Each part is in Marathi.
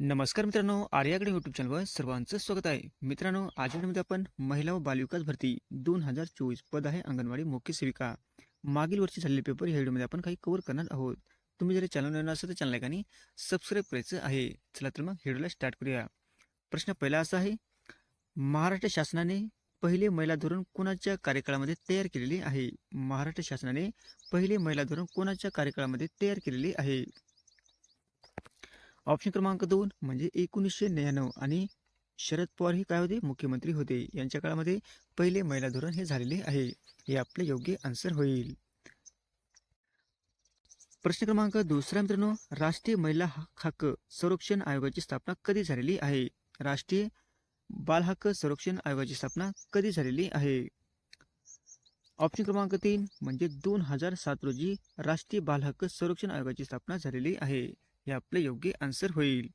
नमस्कार मित्रांनो आर्याकडे युट्यूब चॅनलवर सर्वांचं स्वागत आहे. मित्रांनो आज मध्ये आपण महिला व बालविकास भरती दोन हजार चोवीस पद आहे अंगणवाडी मुख्य सेविका. मागील वर्षी झालेले पेपर या व्हिडिओमध्ये आपण काही कव्हर करणार आहोत. तुम्ही जरी चॅनल नवीन असेल तर चॅनल आणि सबस्क्राईब करायचं आहे. चला तर मग व्हिडिओला स्टार्ट करूया. प्रश्न पहिला असा आहे महाराष्ट्र शासनाने पहिले महिला धोरण कोणाच्या कार्यकाळामध्ये तयार केलेले आहे? महाराष्ट्र शासनाने पहिले महिला धोरण कोणाच्या कार्यकाळामध्ये तयार केलेले आहे? ऑप्शन क्रमांक दोन म्हणजे एकोणीसशे नव्याण्णव आणि शरद पवार हे काय होते? मुख्यमंत्री होते. यांच्या काळामध्ये पहिले महिला धोरण हे झालेले आहे. हे आपले योग्य आन्सर होईल. प्रश्न क्रमांक दुसरा मित्रांनो राष्ट्रीय महिला हक्क संरक्षण आयोगाची स्थापना कधी झालेली आहे? राष्ट्रीय बाल हक्क संरक्षण आयोगाची स्थापना कधी झालेली आहे? ऑप्शन क्रमांक तीन म्हणजे दोन हजार सात रोजी राष्ट्रीय बाल हक्क संरक्षण आयोगाची स्थापना झालेली आहे. हे आपले योग्य आन्सर होईल.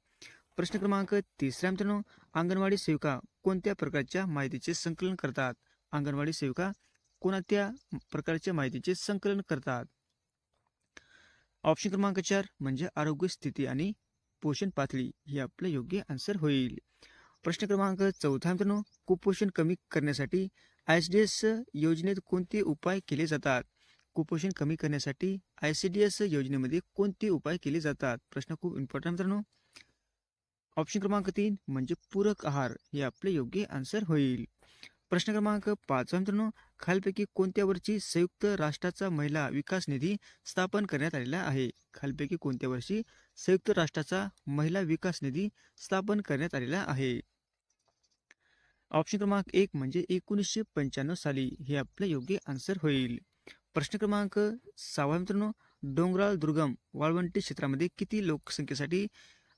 प्रश्न क्रमांक तिसऱ्या मित्रांनो अंगणवाडी सेविका कोणत्या प्रकारच्या माहितीचे संकलन करतात? अंगणवाडी सेविका कोणत्या प्रकारच्या माहितीचे संकलन करतात? ऑप्शन क्रमांक चार म्हणजे आरोग्य स्थिती आणि पोषण पातळी हे आपलं योग्य आन्सर होईल. प्रश्न क्रमांक चौथा मित्रांनो कुपोषण कमी करण्यासाठी आय डी एस योजनेत कोणते उपाय केले जातात? कुपोषण कमी करण्यासाठी आय सी डी एस योजनेमध्ये कोणते उपाय केले जातात? प्रश्न खूप इम्पॉर्टंट मित्रांनो. ऑप्शन क्रमांक तीन म्हणजे पूरक आहार हे आपले योग्य आन्सर होईल. प्रश्न क्रमांक पाच मित्रांनो. खालपैकी कोणत्या वर्षी संयुक्त राष्ट्राचा महिला विकास निधी स्थापन करण्यात आलेला आहे? खालपैकी कोणत्या वर्षी संयुक्त राष्ट्राचा महिला विकास निधी स्थापन करण्यात आलेला आहे? ऑप्शन क्रमांक एक म्हणजे एकोणीसशे पंच्याण्णव साली हे आपले योग्य आन्सर होईल. प्रश्न क्रमांक सहावा मित्रांनो. डोंगराळ दुर्गम वाळवंटी क्षेत्रामध्ये किती लोकसंख्येसाठी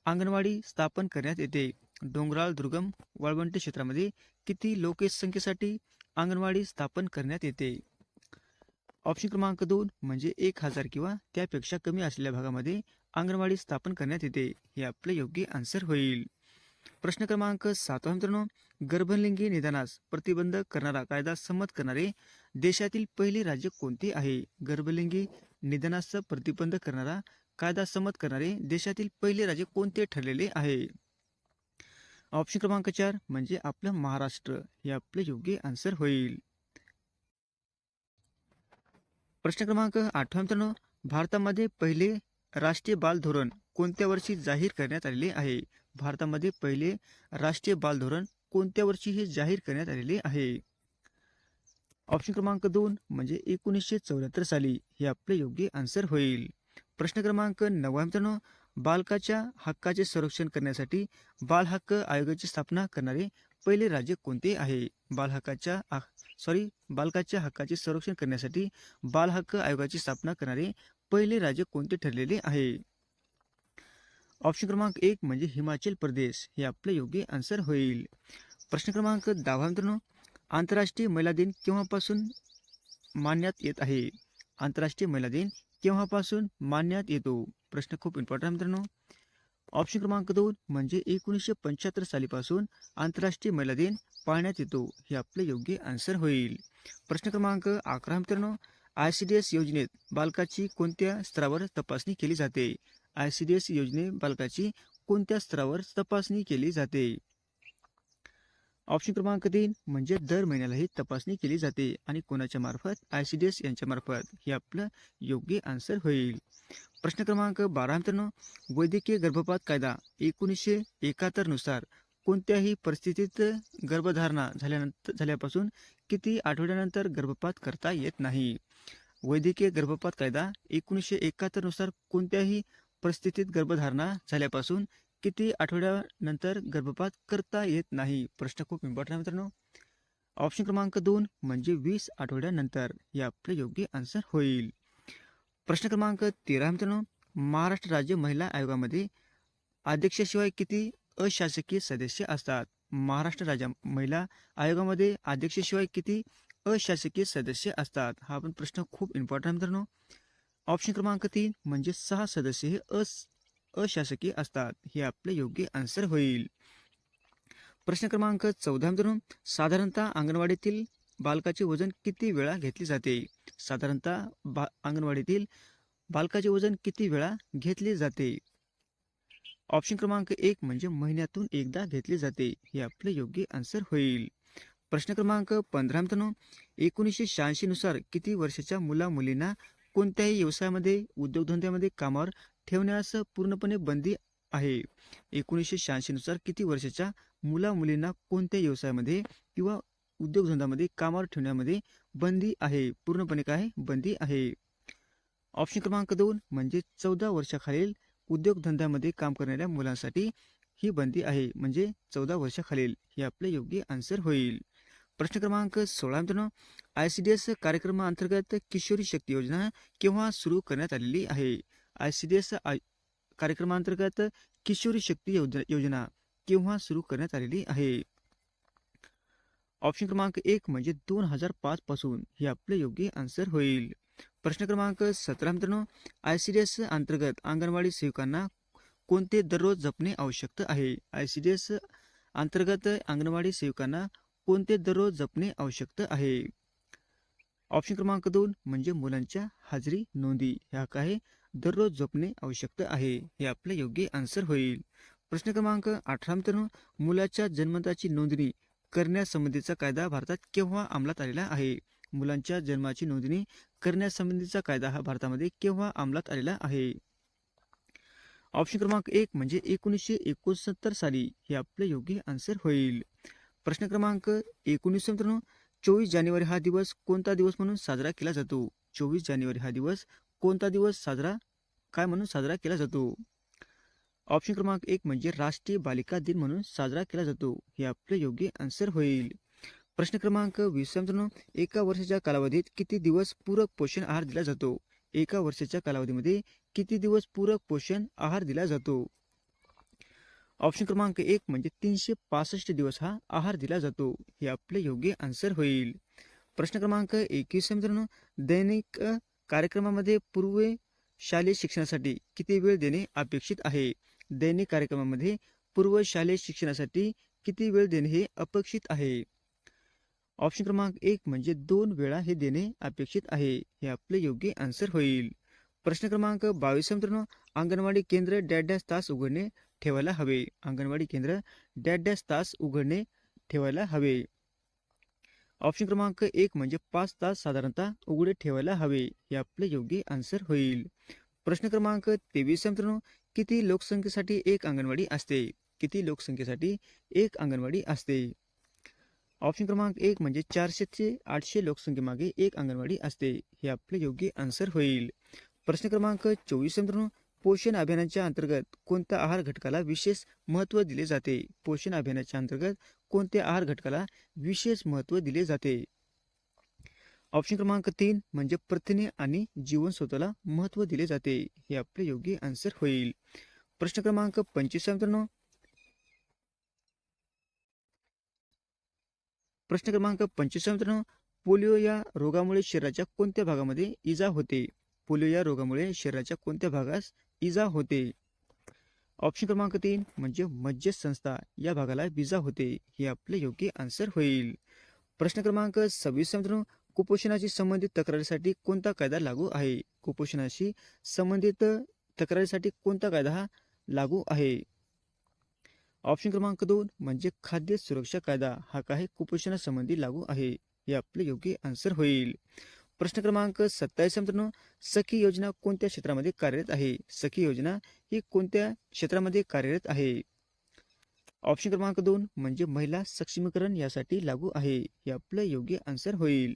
अंगणवाडी स्थापन करण्यात येते? डोंगराळ दुर्गम वाळवंटी क्षेत्रामध्ये किती लोकसंख्येसाठी अंगणवाडी स्थापन करण्यात येते? ऑप्शन क्रमांक दोन म्हणजे एक हजार किंवा त्यापेक्षा कमी असलेल्या भागामध्ये अंगणवाडी स्थापन करण्यात येते. हे आपले योग्य आन्सर होईल. प्रश्न क्रमांक सातवा मित्रांनो. गर्भलिंगी निदानास प्रतिबंध करणारा कायदा संमत करणारे देशातील पहिले राज्य कोणते आहे? गर्भलिंगी निधनास प्रतिबंध करणारा कायदा संमत करणारे देशातील पहिले राज्य कोणते ठरलेले आहे? ऑप्शन क्रमांक चार म्हणजे आपलं महाराष्ट्र. हे आपले योग्य आन्सर होईल. प्रश्न क्रमांक आठवा मित्रांनो भारतामध्ये पहिले राष्ट्रीय बाल धोरण कोणत्या वर्षी जाहीर करण्यात आलेले आहे? भारतामध्ये पहिले राष्ट्रीय बाल धोरण कोणत्या वर्षी हे जाहीर करण्यात आलेले आहे? ऑप्शन क्रमांक दोन म्हणजे एकोणीसशे चौऱ्याहत्तर साली हे आपले योग्य आन्सर होईल. प्रश्न क्रमांक नववा मित्रांनो बालकाच्या हक्काचे संरक्षण करण्यासाठी बाल हक्क आयोगाची स्थापना करणारे पहिले राज्य कोणते आहे? बाल हक्काच्या सॉरी बालकाच्या हक्काचे संरक्षण करण्यासाठी बाल हक्क आयोगाची स्थापना करणारे पहिले राज्य कोणते ठरलेले आहे? ऑप्शन क्रमांक एक म्हणजे हिमाचल प्रदेश हे आपले योग्य आन्सर होईल. प्रश्न क्रमांक दहा मित्रांनो आंतरराष्ट्रीय महिला दिन केव्हापासून मानण्यात येत आहे? आंतरराष्ट्रीय महिला दिन केव्हापासून मानण्यात येतो? प्रश्न खूप इम्पॉर्टंट मित्रांनो. ऑप्शन क्रमांक दोन म्हणजे एकोणीसशे पंच्याहत्तर सालीपासून आंतरराष्ट्रीय महिला दिन पाळण्यात येतो. हे आपले योग्य आन्सर होईल. प्रश्न क्रमांक अकरा मित्रांनो. आय सी डी एस योजनेत बालकाची कोणत्या स्तरावर तपासणी केली जाते? आय सी डी एस योजने बालकाची कोणत्या स्तरावर तपासणी केली जाते? ऑप्शन क्रमांक तीन म्हणजे दर महिन्याला ही तपासणी केली जाते आणि कोणाच्या मार्फत? आय सी डी एस यांच्या मार्फत. हे आपलं योग्य आन्सर होईल. प्रश्न क्रमांक बारा मित्रांनो वैद्यकीय गर्भपात कायदा एकोणीसशे एकाहत्तरनुसार कोणत्याही परिस्थितीत गर्भधारणा झाल्यानंतर झाल्यापासून किती आठवड्यानंतर गर्भपात करता येत नाही? वैद्यकीय गर्भपात कायदा एकोणीसशे एकाहत्तरनुसार कोणत्याही परिस्थितीत गर्भधारणा झाल्यापासून किती आठवड्यानंतर गर्भपात करता येत नाही? प्रश्न खूप इम्पॉर्टंट मित्रांनो. ऑप्शन क्रमांक दोन म्हणजे वीस आठवड्यानंतर हे आपले योग्य आन्सर होईल. प्रश्न क्रमांक तेरा मित्रांनो. महाराष्ट्र राज्य महिला आयोगामध्ये अध्यक्षाशिवाय किती अशासकीय सदस्य असतात? महाराष्ट्र राज्य महिला आयोगामध्ये अध्यक्षाशिवाय किती अशासकीय सदस्य असतात? हा पण प्रश्न खूप इम्पॉर्टंट मित्रांनो. ऑप्शन क्रमांक तीन म्हणजे सहा सदस्य हे अस अशासकीय असतात. हे आपले योग्य आन्सर होईल. प्रश्न क्रमांक चौदा मित्रांनो साधारणतः अंगणवाडीतील बालकाचे वजन किती वेळा घेतले जाते? साधारणतः बा अंगणवाडीतील बालकाचे वजन किती वेळा घेतले जाते? ऑप्शन क्रमांक एक म्हणजे महिन्यातून एकदा घेतले जाते. हे आपले योग्य आन्सर होईल. प्रश्न क्रमांक पंधरा मित्रांनो एकोणीसशे शहाऐंशी नुसार किती वर्षाच्या मुला मुलींना कोणत्याही व्यवसायामध्ये उद्योगधंद्यामध्ये कामावर ठेवण्यास पूर्णपणे बंदी आहे. एकोणीसशे शहाऐंशी नुसार किती वर्षाच्या मुला मुलींना कोणत्या व्यवसायामध्ये किंवा उद्योगधंद्यामध्ये कामावर ठेवण्यामध्ये बंदी आहे? पूर्णपणे काय? बंदी आहे. ऑप्शन क्रमांक दोन म्हणजे चौदा वर्षाखालील उद्योगधंद्यामध्ये काम करणाऱ्या मुलांसाठी ही बंदी आहे. म्हणजे चौदा वर्षाखालील हे आपले योग्य आन्सर होईल. प्रश्न क्रमांक सोळा मित्रांनो आय सी डी एस कार्यक्रमाअंतर्गत किशोरी शक्ती योजना केव्हा सुरू करण्यात आलेली आहे? आय सी डी एस कार्यक्रमांतर्गत किशोरी शक्ती योजना योजना केव्हा सुरू करण्यात आलेली आहे? ऑप्शन क्रमांक एक म्हणजे दोन हजार पाच पासून हे आपले योग्य आन्सर होईल. प्रश्न क्रमांक सतरा मित्रांनो आय सी डी एस अंतर्गत अंगणवाडी सेविकांना कोणते दररोज जपणे आवश्यक आहे? आय सी डी एस अंतर्गत अंगणवाडी सेविकांना कोणते दररोज जपणे आवश्यक आहे? ऑप्शन क्रमांक दोन म्हणजे मुलांच्या हाजरी नोंदी. ह्या काय? दररोज झोपणे आवश्यक आहे हे आपले योग्य आन्सर होईल. प्रश्न क्रमांक अठरा मित्रांनो मुलाच्या जन्मताची नोंदणी करण्यासंबंधीचा कायदा भारतात केव्हा अंमलात आलेला आहे? मुलांच्या जन्माची नोंदणी करण्यासंबंधीचा कायदा हा भारतामध्ये केव्हा अंमलात आलेला आहे? ऑप्शन क्रमांक एक म्हणजे एकोणीसशे एकोणसत्तर साली हे आपले योग्य आन्सर होईल. प्रश्न क्रमांक एकोणीस मित्रांनो चोवीस जानेवारी हा दिवस कोणता दिवस म्हणून साजरा केला जातो? चोवीस जानेवारी हा दिवस कोणता दिवस साजरा? काय म्हणून साजरा केला जातो? ऑप्शन क्रमांक एक म्हणजे राष्ट्रीय बालिका दिन म्हणून साजरा केला जातो. हे आपले योग्य आन्सर होईल. प्रश्न क्रमांक वीस. एका वर्षाच्या कालावधीत किती दिवस पूरक पोषण आहार दिला जातो? एका वर्षाच्या कालावधीमध्ये किती दिवस पूरक पोषण आहार दिला जातो? ऑप्शन क्रमांक एक म्हणजे तीनशे पासष्ट दिवस हा आहार दिला जातो. हे आपले योग्य आन्सर होईल. प्रश्न क्रमांक एकवीस. मित्रांनो दैनिक कार्यक्रमामध्ये पूर्व शालेय शिक्षणासाठी किती वेळ देणे अपेक्षित आहे? दैनिक कार्यक्रमामध्ये पूर्व शालेय शिक्षणासाठी किती वेळ देणे हे अपेक्षित आहे? ऑप्शन क्रमांक एक म्हणजे दोन वेळा हे देणे अपेक्षित आहे. हे आपले योग्य आन्सर होईल. प्रश्न क्रमांक बावीस मित्रांनो अंगणवाडी केंद्र डॅड डॅश तास उघडणे ठेवायला हवे. अंगणवाडी केंद्र डॅड डॅश तास उघडणे ठेवायला हवे. ऑप्शन क्रमांक एक म्हणजे पाच तास साधारणतः उघडे ठेवायला हवे हे आपले योग्य आन्सर होईल. प्रश्न क्रमांक तेवीस मित्रांनो किती लोकसंख्येसाठी एक अंगणवाडी असते? किती लोकसंख्येसाठी एक अंगणवाडी असते? ऑप्शन क्रमांक एक म्हणजे चारशे ते आठशे लोकसंख्येमागे एक अंगणवाडी असते हे आपले योग्य आन्सर होईल. प्रश्न क्रमांक चोवीस मित्रांनो पोषण अभियानाच्या अंतर्गत कोणत्या आहार घटकाला विशेष महत्त्व दिले जाते? पोषण अभियानाच्या अंतर्गत कोणत्या आहार घटकाला विशेष महत्त्व दिले जाते? ऑप्शन क्रमांक तीन म्हणजे प्रथिने आणि जीवनसत्वाला महत्त्व दिले जाते. हे आपले योग्य आन्सर होईल. प्रश्न क्रमांक पंचवीस मित्रांनो. प्रश्न क्रमांक पंचवीस मित्रांनो. पोलिओ या रोगामुळे शरीराच्या कोणत्या भागामध्ये इजा होते? पोलिओ या रोगामुळे शरीराच्या कोणत्या भागास इजा होते? ऑप्शन क्रमांक तीन म्हणजे मज्जेस संस्था. या भागाला विजा होते. हे आपले योग्य आन्सर होईल. प्रश्न क्रमांक सव्वीस मित्रांनो कुपोषणाशी संबंधित तक्रारीसाठी कोणता कायदा लागू आहे? कुपोषणाशी संबंधित तक्रारीसाठी कोणता कायदा हा लागू आहे? ऑप्शन क्रमांक दोन म्हणजे खाद्य सुरक्षा कायदा. हा काही कुपोषणासंबंधी लागू आहे. हे आपले योग्य आन्सर होईल. प्रश्न क्रमांक सत्तावीस मित्रांनो सखी योजना कोणत्या क्षेत्रामध्ये कार्यरत आहे? सखी योजना ही कोणत्या क्षेत्रामध्ये कार्यरत आहे? ऑप्शन क्रमांक दोन म्हणजे महिला सक्षमीकरण यासाठी लागू आहे. हे आपलं योग्य आन्सर होईल.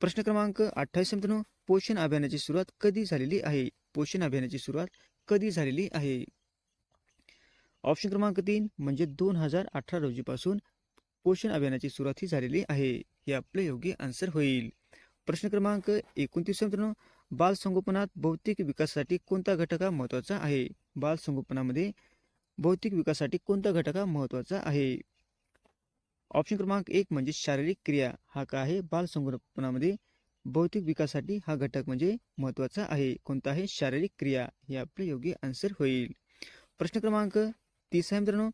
प्रश्न क्रमांक अठ्ठावीस मित्रांनो पोषण अभियानाची सुरुवात कधी झालेली आहे? पोषण अभियानाची सुरुवात कधी झालेली आहे? ऑप्शन क्रमांक तीन म्हणजे दोन हजार अठरा रोजीपासून पोषण अभियानाची सुरुवात ही झालेली आहे. हे आपले योग्य आन्सर होईल. प्रश्न क्रमांक एकोणतीस मित्रांनो बाल संगोपनात भौतिक विकासासाठी कोणता घटक हा महत्त्वाचा आहे? बाल संगोपनामध्ये भौतिक विकासासाठी कोणता घटक हा महत्त्वाचा आहे? ऑप्शन क्रमांक एक म्हणजे शारीरिक क्रिया. हा का आहे? बाल संगोपनामध्ये भौतिक विकासासाठी हा घटक म्हणजे महत्त्वाचा आहे. कोणता आहे? शारीरिक क्रिया. हे आपले योग्य आन्सर होईल. प्रश्न क्रमांक तीस आहे मित्रांनो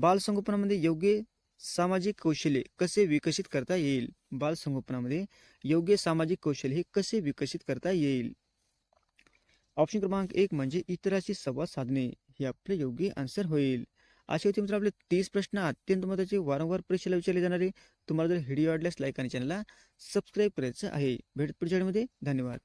बाल संगोपनामध्ये योग्य सामाजिक कौशल्य कसे विकसित करता येईल? बाल संगोपनामध्ये योग्य सामाजिक कौशल्य हे कसे विकसित करता येईल? ऑप्शन क्रमांक एक म्हणजे इतराशी संवाद साधणे. हे आपले योग्य आन्सर होईल. असे होते मित्र आपले तीस प्रश्न अत्यंत महत्त्वाचे. वारंवार परीक्षेला विचारले जाणारे. तुम्हाला जर व्हिडिओ आवडल्यास लाईक आणि चॅनलला सबस्क्राईब करायचं आहे. भेट पुढच्या धन्यवाद.